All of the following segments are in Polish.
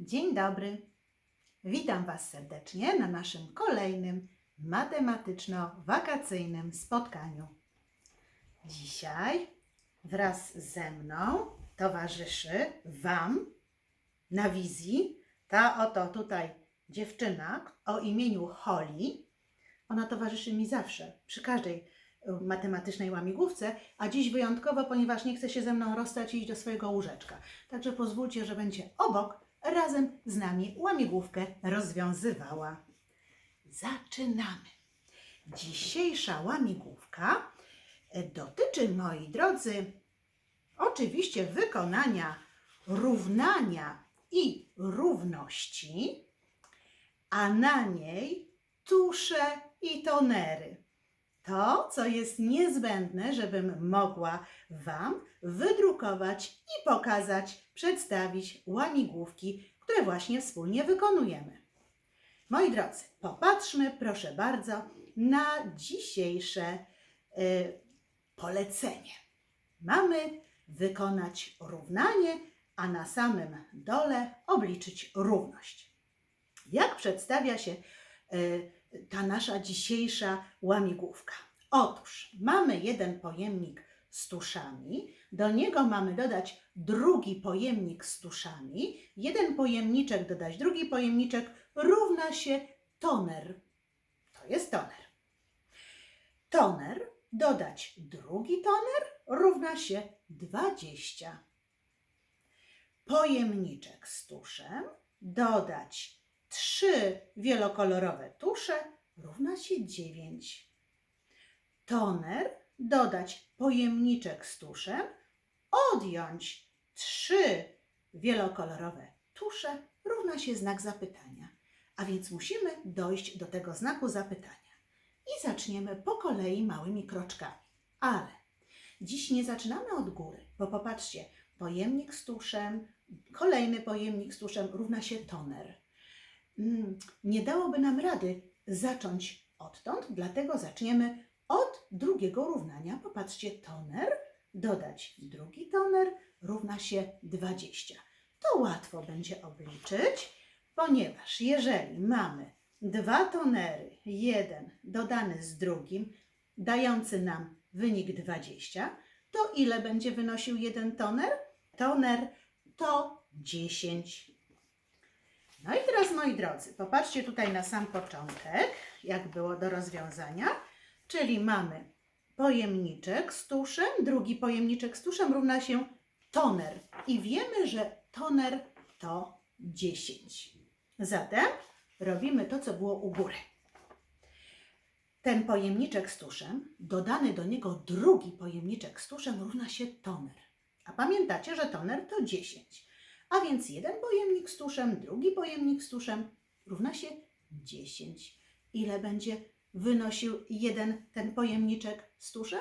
Dzień dobry. Witam Was serdecznie na naszym kolejnym matematyczno-wakacyjnym spotkaniu. Dzisiaj wraz ze mną towarzyszy Wam na wizji ta oto tutaj dziewczyna o imieniu Holly. Ona towarzyszy mi zawsze, przy każdej y, matematycznej łamigłówce, a dziś wyjątkowo, ponieważ nie chce się ze mną rozstać i iść do swojego łóżeczka. Także pozwólcie, że będzie obok, razem z nami łamigłówkę rozwiązywała. Zaczynamy. Dzisiejsza łamigłówka dotyczy, moi drodzy, oczywiście wykonania równania i równości, a na niej tusze i tonery. To, co jest niezbędne, żebym mogła Wam wydrukować i pokazać, przedstawić łamigłówki, które właśnie wspólnie wykonujemy. Moi drodzy, popatrzmy proszę bardzo na dzisiejsze y, polecenie. Mamy wykonać równanie, a na samym dole obliczyć równość. Jak przedstawia się y, ta nasza dzisiejsza łamigłówka? Otóż mamy jeden pojemnik z tuszami, do niego mamy dodać drugi pojemnik z tuszami, jeden pojemniczek dodać drugi pojemniczek równa się toner. To jest toner. Toner dodać drugi toner równa się 20. Pojemniczek z tuszem dodać trzy wielokolorowe tusze równa się 9. Toner dodać pojemniczek z tuszem, odjąć trzy wielokolorowe tusze równa się znak zapytania. A więc musimy dojść do tego znaku zapytania. I zaczniemy po kolei małymi kroczkami. Ale dziś nie zaczynamy od góry, bo popatrzcie, pojemnik z tuszem, kolejny pojemnik z tuszem równa się toner. Mm, Nie dałoby nam rady zacząć odtąd, dlatego zaczniemy od drugiego równania. Popatrzcie, toner dodać drugi toner równa się 20. To łatwo będzie obliczyć, ponieważ jeżeli mamy dwa tonery, jeden dodany z drugim, dający nam wynik 20, to ile będzie wynosił jeden toner? Toner to 10. No i teraz, moi drodzy, popatrzcie tutaj na sam początek, jak było do rozwiązania. Czyli mamy pojemniczek z tuszem, drugi pojemniczek z tuszem równa się toner. I wiemy, że toner to 10. Zatem robimy to, co było u góry. Ten pojemniczek z tuszem, dodany do niego drugi pojemniczek z tuszem równa się toner. A pamiętacie, że toner to 10. A więc jeden pojemnik z tuszem, drugi pojemnik z tuszem równa się 10. Ile będzie wynosił jeden ten pojemniczek z tuszem?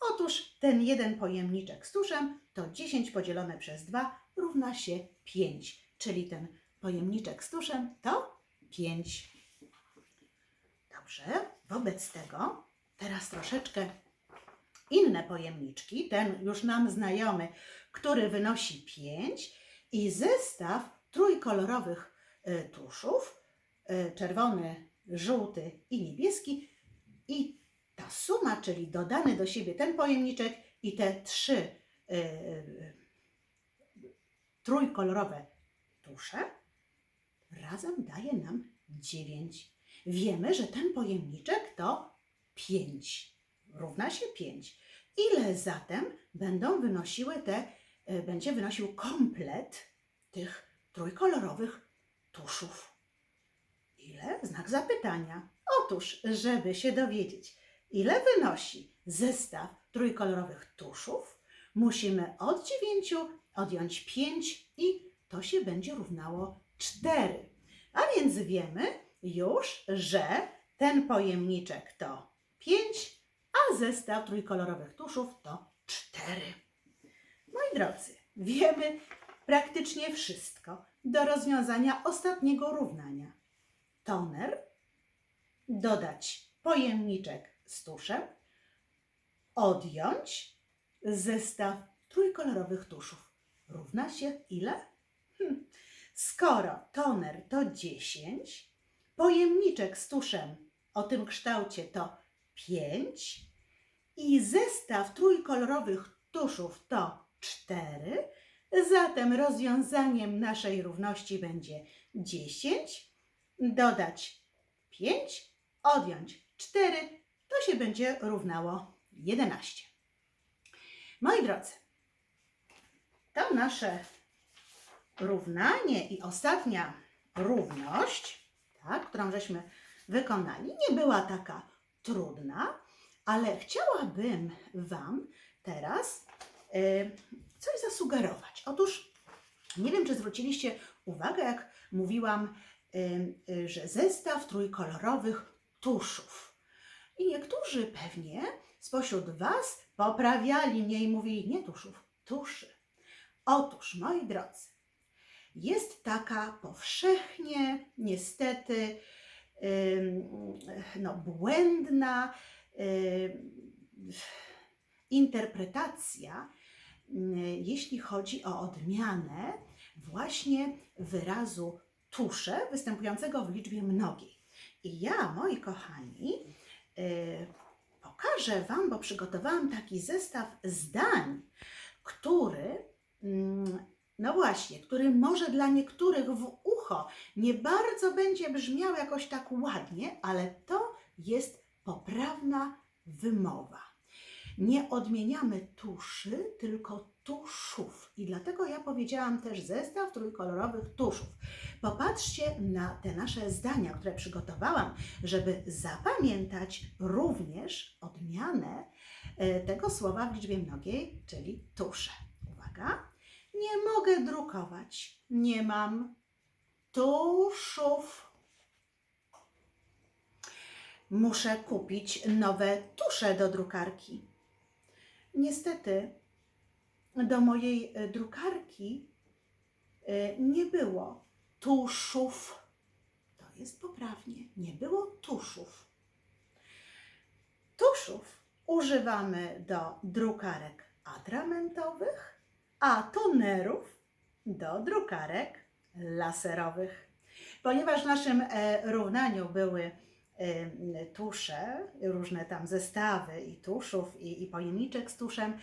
Otóż ten jeden pojemniczek z tuszem to 10 podzielone przez 2 równa się 5, czyli ten pojemniczek z tuszem to 5. Dobrze, wobec tego teraz troszeczkę inne pojemniczki, ten już nam znajomy, który wynosi 5 i zestaw trójkolorowych y, tuszów, y, czerwony, żółty i niebieski i ta suma, czyli dodany do siebie ten pojemniczek i te trzy y, trójkolorowe tusze razem daje nam 9. Wiemy, że ten pojemniczek to 5. Równa się 5. Ile zatem będą wynosiły te, będzie wynosił komplet tych trójkolorowych tuszów? Ile? Znak zapytania. Otóż, żeby się dowiedzieć, ile wynosi zestaw trójkolorowych tuszów, musimy od 9 odjąć 5 i to się będzie równało 4. A więc wiemy już, że ten pojemniczek to 5, a zestaw trójkolorowych tuszów to 4. Moi drodzy, wiemy praktycznie wszystko do rozwiązania ostatniego równania toner, dodać pojemniczek z tuszem, odjąć zestaw trójkolorowych tuszów. Równa się ile? Hm, skoro toner to 10, pojemniczek z tuszem o tym kształcie to 5 i zestaw trójkolorowych tuszów to 4, zatem rozwiązaniem naszej równości będzie 10, dodać 5, odjąć 4, to się będzie równało 11. Moi drodzy, to nasze równanie i ostatnia równość, tak, którą żeśmy wykonali, nie była taka trudna, ale chciałabym Wam teraz coś zasugerować. Otóż nie wiem, czy zwróciliście uwagę, jak mówiłam, y, y, że zestaw trójkolorowych tuszów. I niektórzy pewnie spośród Was poprawiali mnie i mówili nie tuszów, tuszy. Otóż, moi drodzy, jest taka powszechnie, niestety, no, błędna interpretacja, jeśli chodzi o odmianę właśnie wyrazu tusze występującego w liczbie mnogiej. I ja, moi kochani, y, pokażę Wam, bo przygotowałam taki zestaw zdań, który, mm, no właśnie, który może dla niektórych w ucho nie bardzo będzie brzmiał jakoś tak ładnie, ale to jest poprawna wymowa. Nie odmieniamy tuszy, tylko tuszów. I dlatego ja powiedziałam też zestaw trójkolorowych tuszów. Popatrzcie na te nasze zdania, które przygotowałam, żeby zapamiętać również odmianę e, tego słowa w liczbie mnogiej, czyli tusze. Uwaga. Nie mogę drukować. Nie mam tuszów. Muszę kupić nowe tusze do drukarki. Niestety, do mojej e, drukarki e, nie było tuszów. To jest poprawnie. Nie było tuszów. Tuszów używamy do drukarek atramentowych, a tonerów do drukarek laserowych. Ponieważ w naszym e, równaniu były tusze, różne tam zestawy i tuszów, i, i pojemniczek z tuszem,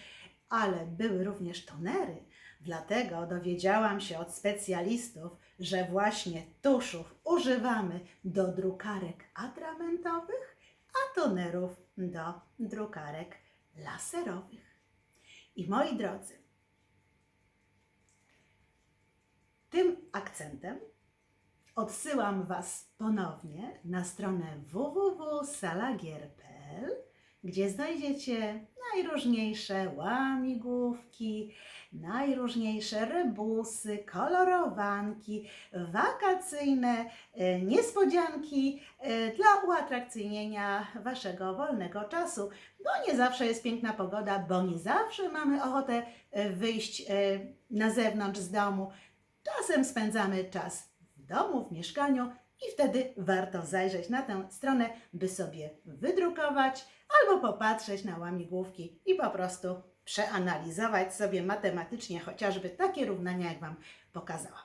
ale były również tonery. Dlatego dowiedziałam się od specjalistów, że właśnie tuszów używamy do drukarek atramentowych, a tonerów do drukarek laserowych. I moi drodzy, tym akcentem odsyłam Was ponownie na stronę www.salagier.pl, gdzie znajdziecie najróżniejsze łamigłówki, najróżniejsze rebusy, kolorowanki, wakacyjne e, niespodzianki e, dla uatrakcyjnienia Waszego wolnego czasu, bo nie zawsze jest piękna pogoda, bo nie zawsze mamy ochotę e, wyjść na zewnątrz z domu. Czasem spędzamy czas domu, w mieszkaniu i wtedy warto zajrzeć na tę stronę, by sobie wydrukować albo popatrzeć na łamigłówki i po prostu przeanalizować sobie matematycznie chociażby takie równania, jak Wam pokazałam.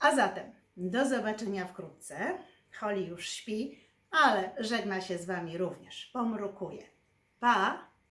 A zatem do zobaczenia wkrótce. Holly już śpi, ale żegna się z Wami również. Pomrukuje. Pa!